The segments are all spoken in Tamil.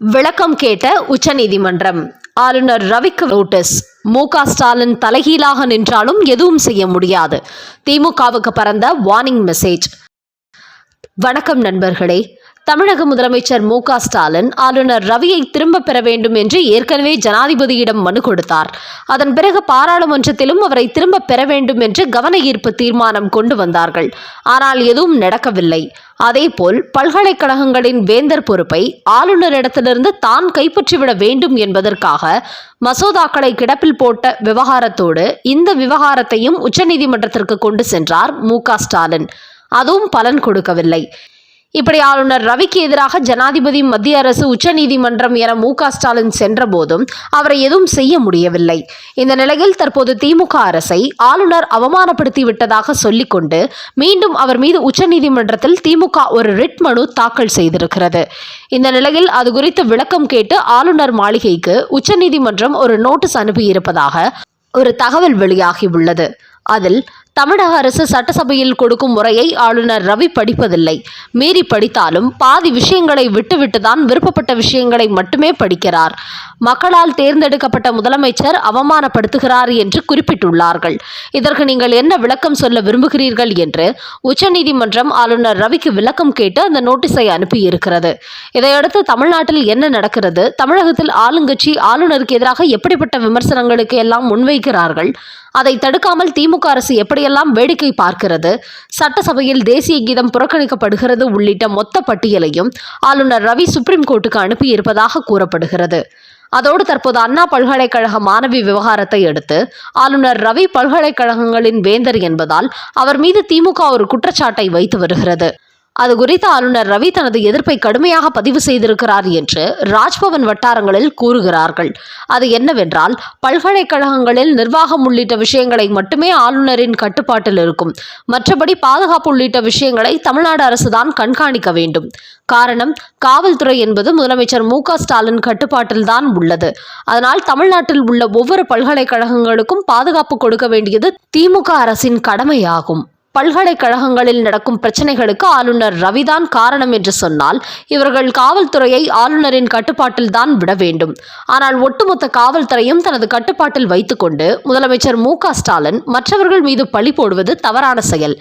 விளக்கம் கேட்ட உச்சநீதிமன்றம். ஆளுநர் ரவிக்கு நோட்டீஸ். மு க ஸ்டாலின் தலைகீழாக நின்றாலும் எதுவும் செய்ய முடியாது. திமுகவுக்கு பறந்த வார்னிங் மெசேஜ். வணக்கம் நண்பர்களே. தமிழக முதலமைச்சர் மு க ஸ்டாலின் ஆளுநர் ரவியை திரும்ப பெற வேண்டும் என்று ஏற்கனவே ஜனாதிபதியிடம் மனு கொடுத்தார். அதன் பிறகு பாராளுமன்றத்திலும் அவரை திரும்ப பெற வேண்டும் என்று கவன ஈர்ப்பு தீர்மானம் கொண்டு வந்தார்கள். ஆனால் எதுவும் நடக்கவில்லை. அதேபோல் பல்கலைக்கழகங்களின் வேந்தர் பொறுப்பை ஆளுநரிடத்திலிருந்து தான் கைப்பற்றிவிட வேண்டும் என்பதற்காக மசோதாக்களை கிடப்பில் போட்ட விவகாரத்தோடு இந்த விவகாரத்தையும் உச்சநீதிமன்றத்திற்கு கொண்டு சென்றார் மு க ஸ்டாலின். அதுவும் பலன் கொடுக்கவில்லை. இப்படி ஆளுநர் ரவிக்கு எதிராக ஜனாதிபதி மத்திய அரசு உச்சநீதிமன்றம் என மு க ஸ்டாலின் சென்றபோதும் அவரை எதுவும் செய்ய முடியவில்லை. இந்த நிலையில் தற்போது திமுக அரசை ஆளுநர் அவமானப்படுத்தி விட்டதாக சொல்லிக்கொண்டு மீண்டும் அவர் மீது உச்சநீதிமன்றத்தில் திமுக ஒரு ரிட் மனு தாக்கல் செய்திருக்கிறது. இந்த நிலையில் அது குறித்து விளக்கம் கேட்டு ஆளுநர் மாளிகைக்கு உச்சநீதிமன்றம் ஒரு நோட்டீஸ் அனுப்பியிருப்பதாக ஒரு தகவல் வெளியாகி உள்ளது. அதில் தமிழக அரசு சட்டசபையில் கொடுக்கும் முறையை ஆளுநர் ரவி படிப்பதில்லை. மீறி படித்தாலும் பாதி விஷயங்களை விட்டுவிட்டுதான் விருப்பப்பட்ட விஷயங்களை மட்டுமே படிக்கிறார். மக்களால் தேர்ந்தெடுக்கப்பட்ட முதலமைச்சர் அவமானப்படுத்துகிறார் என்று குறிப்பிட்டுள்ளார்கள். இதற்கு நீங்கள் என்ன விளக்கம் சொல்ல விரும்புகிறீர்கள் என்று உச்சநீதிமன்றம் ஆளுநர் ரவிக்கு விளக்கம் கேட்டு அந்த நோட்டீஸை அனுப்பியிருக்கிறது. இதையடுத்து தமிழ்நாட்டில் என்ன நடக்கிறது? தமிழகத்தில் ஆளுங்கட்சி ஆளுநருக்கு எதிராக எப்படிப்பட்ட விமர்சனங்களுக்கு எல்லாம் முன்வைக்கிறார்கள்? அதை தடுக்காமல் திமுக அரசு எப்படியெல்லாம் வேடிக்கை பார்க்கிறது? சட்டசபையில் தேசிய கீதம் புறக்கணிக்கப்படுகிறது உள்ளிட்ட மொத்த பட்டியலையும் ஆளுநர் ரவி சுப்ரீம் கோர்ட்டுக்கு அனுப்பியிருப்பதாக கூறப்படுகிறது. அதோடு தற்போது அண்ணா பல்கலைக்கழக மாணவி விவகாரத்தை அடுத்து ஆளுநர் ரவி பல்கலைக்கழகங்களின் வேந்தர் என்பதால் அவர் மீது திமுக ஒரு குற்றச்சாட்டை வைத்து வருகிறது. அது குறித்து ஆளுநர் ரவி தனது எதிர்ப்பை கடுமையாக பதிவு செய்திருக்கிறார் என்று ராஜ்பவன் வட்டாரங்களில் கூறுகிறார்கள். அது என்னவென்றால் பல்கலைக்கழகங்களில் நிர்வாகம் உள்ளிட்ட விஷயங்களை மட்டுமே ஆளுநரின் கட்டுப்பாட்டில் இருக்கும். மற்றபடி பாதுகாப்பு உள்ளிட்ட விஷயங்களை தமிழ்நாடு அரசுதான் கண்காணிக்க வேண்டும். காரணம் காவல்துறை என்பது முதலமைச்சர் மு க ஸ்டாலின் கட்டுப்பாட்டில்தான் உள்ளது. அதனால் தமிழ்நாட்டில் உள்ள ஒவ்வொரு பல்கலைக்கழகங்களுக்கும் பாதுகாப்பு கொடுக்க வேண்டியது திமுக அரசின் கடமையாகும். பல்கலைக்கழகங்களில் நடக்கும் பிரச்சனைகளுக்கு ஆளுநர் ரவிதான் காரணம் என்று சொன்னால் இவர்கள் காவல்துறையை ஆளுநரின் கட்டுப்பாட்டில் தான் விட வேண்டும். ஆனால் ஒட்டுமொத்த காவல்துறையும் தனது கட்டுப்பாட்டில் வைத்துக்கொண்டு முதலமைச்சர் மு க ஸ்டாலின் மற்றவர்கள் மீது பழி போடுவது தவறான செயல்.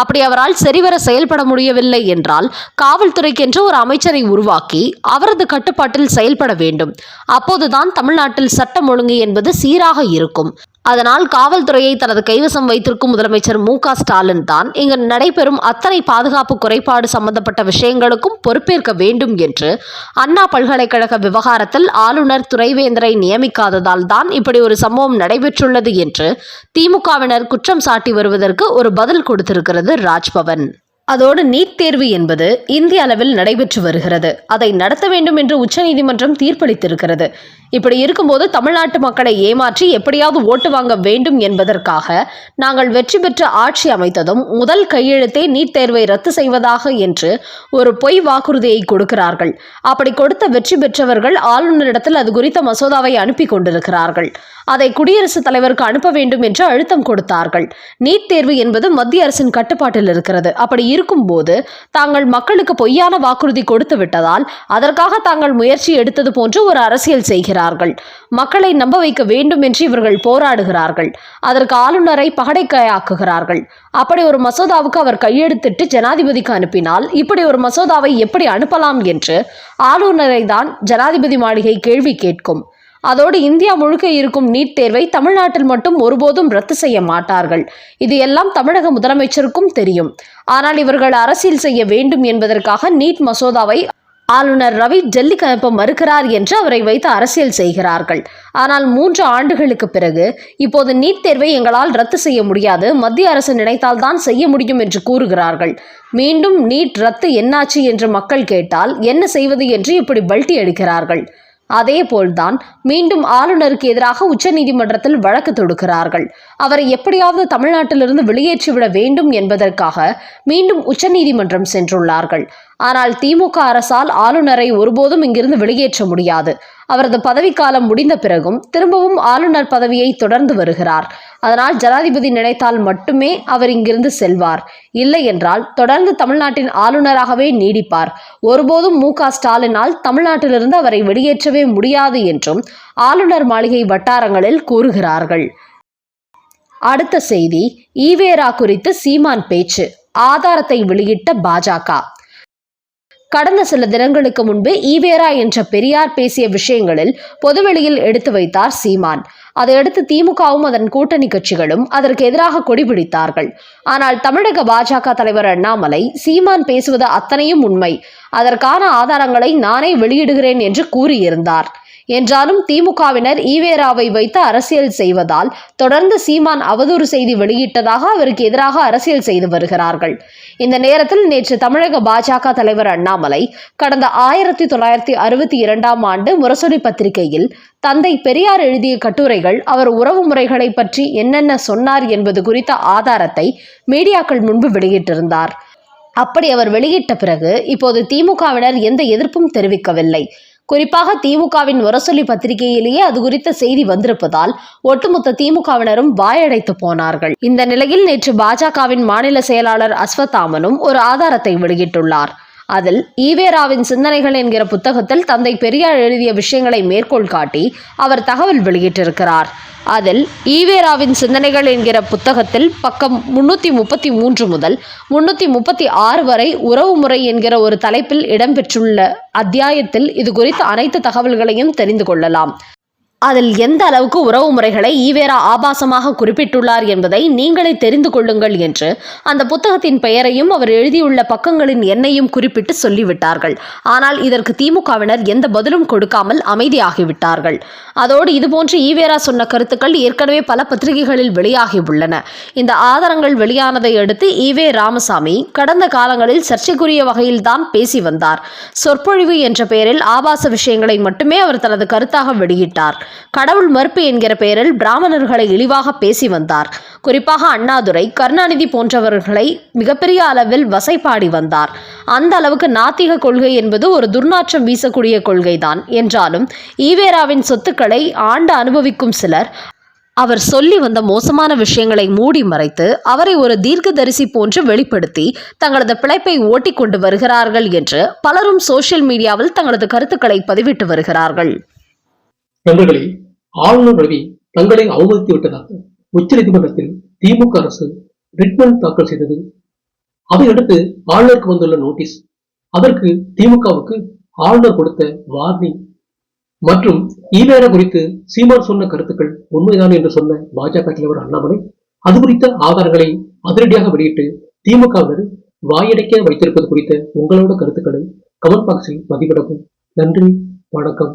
அப்படி அவரால் சரிவர செயல்பட முடியவில்லை என்றால் காவல்துறைக்கென்று ஒரு அமைச்சரை உருவாக்கி அவரது கட்டுப்பாட்டில் செயல்பட வேண்டும். அப்போதுதான் தமிழ்நாட்டில் சட்டம் ஒழுங்கு என்பது சீராக இருக்கும். அதனால் காவல்துறையை தனது கைவசம் வைத்திருக்கும் முதலமைச்சர் மு க ஸ்டாலின் தான் இங்கு நடைபெறும் அத்தனை பாதுகாப்பு குறைபாடு சம்பந்தப்பட்ட விஷயங்களுக்கும் பொறுப்பேற்க வேண்டும் என்று அண்ணா பல்கலைக்கழக விவகாரத்தில் ஆளுநர் துறைவேந்தரை நியமிக்காததால் தான் இப்படி ஒரு சம்பவம் நடைபெற்றுள்ளது என்று திமுகவினர் குற்றம் சாட்டி வருவதற்கு ஒரு பதில் கொடுத்திருக்கிறது ராஜ்பவன். அதோடு நீட் தேர்வு என்பது இந்திய அளவில் நடைபெற்று வருகிறது. அதை நடத்த வேண்டும் என்று உச்சநீதிமன்றம் தீர்ப்பளித்திருக்கிறது. இப்படி இருக்கும்போது தமிழ்நாட்டு மக்களை ஏமாற்றி எப்படியாவது ஓட்டு வாங்க வேண்டும் என்பதற்காக நாங்கள் வெற்றி பெற்று ஆட்சி அமைத்ததும் முதல் கையெழுத்தே நீட் தேர்வை ரத்து செய்வதாக என்று ஒரு பொய் வாக்குறுதியை கொடுக்கிறார்கள். அப்படி கொடுத்த வெற்றி பெற்றவர்கள் ஆளுநரிடத்தில் அது குறித்த மசோதாவை அனுப்பி கொண்டிருக்கிறார்கள். அதை குடியரசுத் தலைவருக்கு அனுப்ப வேண்டும் என்று அழுத்தம் கொடுத்தார்கள். நீட் தேர்வு என்பது மத்திய அரசின் கட்டுப்பாட்டில் இருக்கிறது. அப்படி இரு இருக்கும்போது தாங்கள் மக்களுக்கு பொய்யான வாக்குறுதி கொடுத்து விட்டதால் அதற்காக தாங்கள் முயற்சி எடுத்தது போன்று ஒரு அரசியல் செய்கிறார்கள். மக்களை நம்ப வைக்க வேண்டும் என்று இவர்கள் போராடுகிறார்கள். அதற்கு ஆளுநரை பகடைக்காயாக்குகிறார்கள். அப்படி ஒரு மசோதாவுக்கு அவர் கையெழுத்திட்டு ஜனாதிபதிக்கு அனுப்பினால் இப்படி ஒரு மசோதாவை எப்படி அனுப்பலாம் என்று ஆளுநரை தான் ஜனாதிபதி மாளிகை கேள்வி கேட்கும். அதோடு இந்தியா முழுக்க இருக்கும் நீட் தேர்வை தமிழ்நாட்டில் மட்டும் ஒருபோதும் ரத்து செய்ய மாட்டார்கள். இது எல்லாம் தமிழக முதலமைச்சருக்கும் தெரியும். ஆனால் இவர்கள் அரசியல் செய்ய வேண்டும் என்பதற்காக நீட் மசோதாவை ஆளுநர் ரவி டெல்லிக்கு அனுப்ப மறுக்கிறார் என்று அவரை வைத்து அரசியல் செய்கிறார்கள். ஆனால் மூன்று ஆண்டுகளுக்கு பிறகு இப்போது நீட் தேர்வை எங்களால் ரத்து செய்ய முடியாது. மத்திய அரசு நினைத்தால் தான் செய்ய முடியும் என்று கூறுகிறார்கள். மீண்டும் நீட் ரத்து என்னாச்சு என்று மக்கள் கேட்டால் என்ன செய்வது என்று இப்படி பல்ட்டி அடிக்கிறார்கள். அதேபோல்தான் மீண்டும் ஆளுநருக்கு எதிராக உச்சநீதிமன்றத்தில் வழக்கு தொடுக்கிறார்கள். அவரை எப்படியாவது தமிழ்நாட்டிலிருந்து வெளியேற்றிவிட வேண்டும் என்பதற்காக மீண்டும் உச்சநீதிமன்றம் சென்றுள்ளார்கள். ஆனால் திமுக அரசால் ஆளுநரை ஒருபோதும் இங்கிருந்து வெளியேற்ற முடியாது. அவரது பதவிக்காலம் முடிந்த பிறகும் திரும்பவும் ஆளுநர் பதவியை தொடர்ந்து வருகிறார். அதனால் ஜனாதிபதி நினைத்தால் மட்டுமே அவர் இங்கிருந்து செல்வார். இல்லை என்றால் தொடர்ந்து தமிழ்நாட்டின் ஆளுநராகவே நீடிப்பார். ஒருபோதும் மு க ஸ்டாலினால் தமிழ்நாட்டிலிருந்து அவரை வெளியேற்றவே முடியாது என்றும் ஆளுநர் மாளிகை வட்டாரங்களில் கூறுகிறார்கள். அடுத்த செய்தி ஈவேரா குறித்து சீமான் பேச்சு. ஆதாரத்தை வெளியிட்ட பாஜக கடந்த சில தினங்களுக்கு முன்பு ஈவேரா என்ற பெரியார் பேசிய விஷயங்களில் பொதுவெளியில் எடுத்து வைத்தார் சீமான். அதையடுத்து திமுகவும் அதன் கூட்டணி கட்சிகளும் அதற்கு எதிராக கொடிபிடித்தார்கள் ஆனால் தமிழக பாஜக தலைவர் அண்ணாமலை சீமான் பேசுவது அத்தனையும் உண்மை. அதற்கான ஆதாரங்களை நானே வெளியிடுகிறேன் என்று கூறியிருந்தார். என்றாலும் திமுகவினர் ஈவேராவை வைத்து அரசியல் செய்வதால் தொடர்ந்து சீமான் அவதூறு செய்தி வெளியிட்டதாக அவருக்கு எதிராக அரசியல் செய்து வருகிறார்கள். இந்த நேரத்தில் நேற்று தமிழக பாஜக தலைவர் அண்ணாமலை கடந்த ஆயிரத்தி தொள்ளாயிரத்தி அறுபத்தி இரண்டாம் ஆண்டு முரசொலி பத்திரிகையில் தந்தை பெரியார் எழுதிய கட்டுரைகள் அவர் உறவு முறைகளை பற்றி என்னென்ன சொன்னார் என்பது குறித்த ஆதாரத்தை மீடியாக்கள் முன்பு வெளியிட்டிருந்தார். அப்படி அவர் வெளியிட்ட பிறகு இப்போது திமுகவினர் எந்த எதிர்ப்பும் தெரிவிக்கவில்லை. குறிப்பாக திமுகவின் முரசொலி பத்திரிகையிலேயே அது குறித்த செய்தி வந்திருப்பதால் ஒட்டுமொத்த திமுகவினரும் வாயடைத்து போனார்கள். இந்த நிலையில் நேற்று பாஜகவின் மாநில செயலாளர் அஸ்வத்தாமனும் ஒரு ஆதாரத்தை வெளியிட்டுள்ளார். அதில் ஈவேராவின் சிந்தனைகள் என்கிற புத்தகத்தில் தந்தை பெரியார் எழுதிய விஷயங்களை மேற்கோள் காட்டி அவர் தகவல் வெளியிட்டிருக்கிறார். அதில் ஈவேராவின் சிந்தனைகள் என்கிற புத்தகத்தில் பக்கம் முன்னூற்றி முப்பத்தி மூன்று முதல் முன்னூற்றி முப்பத்தி ஆறு வரை உறவுமுறை என்கிற ஒரு தலைப்பில் இடம்பெற்றுள்ள அத்தியாயத்தில் இது குறித்த அனைத்து தகவல்களையும் தெரிந்து கொள்ளலாம். அதில் எந்த அளவுக்கு உறவு முறைகளை ஈவேரா ஆபாசமாக குறிப்பிட்டுள்ளார் என்பதை நீங்களே தெரிந்து கொள்ளுங்கள் என்று அந்த புத்தகத்தின் பெயரையும் அவர் எழுதியுள்ள பக்கங்களின் எண்ணையும் குறிப்பிட்டு சொல்லிவிட்டார்கள். ஆனால் இதற்கு திமுகவினர் எந்த பதிலும் கொடுக்காமல் அமைதியாகிவிட்டார்கள். அதோடு இதுபோன்று ஈவேரா சொன்ன கருத்துக்கள் ஏற்கனவே பல பத்திரிகைகளில் வெளியாகி உள்ளன இந்த ஆதாரங்கள் வெளியானதை அடுத்து ஈவே ராமசாமி கடந்த காலங்களில் சர்ச்சைக்குரிய வகையில்தான் பேசி வந்தார். சொற்பொழிவு என்ற பெயரில் ஆபாச விஷயங்களை மட்டுமே அவர் தனது கருத்தாக வெளியிட்டார். கடவுள் மறுப்பு என்கிற பெயரில் பிராமணர்களை இழிவாக பேசி வந்தார். குறிப்பாக அண்ணாதுரை கருணாநிதி போன்றவர்களை மிகப்பெரிய அளவில் வசைப்பாடி வந்தார். அந்த அளவுக்கு நாத்திக கொள்கை என்பது ஒரு துர்நாற்றம் வீசக்கூடிய கொள்கைதான். என்றாலும் ஈவேராவின் சொத்துக்களை ஆண்டு அனுபவிக்கும் சிலர் அவர் சொல்லி வந்த மோசமான விஷயங்களை மூடி மறைத்து அவரை ஒரு தீர்க்கதரிசி போன்று வெளிப்படுத்தி தங்களது பிழைப்பை ஓட்டிக் கொண்டு வருகிறார்கள் என்று பலரும் சோஷியல் மீடியாவில் தங்களது கருத்துக்களை பதிவிட்டு வருகிறார்கள். நண்பர்களே ஆளுநர் ரவி தங்களை அவமதித்து விட்டதாக உச்சநீதிமன்றத்தில் திமுக அரசு ரிட்மன் தாக்கல் செய்தது. அதையடுத்து ஆளுநருக்கு வந்துள்ள நோட்டீஸ் அதற்கு திமுகவுக்கு ஆளுநர் கொடுத்த வார்னிங். மற்றும் ஈவேரா குறித்து சீமான் சொன்ன கருத்துக்கள் உண்மைதான் என்று சொன்ன பாஜக தலைவர் அண்ணாமலை அது குறித்த ஆதாரங்களை அதிரடியாக வெளியிட்டு திமுகவினர் வாயடைக்க வைத்திருப்பது குறித்த உங்களோட கருத்துக்களை கமெண்ட் பாக்ஸில் பதிவிடவும். நன்றி வணக்கம்.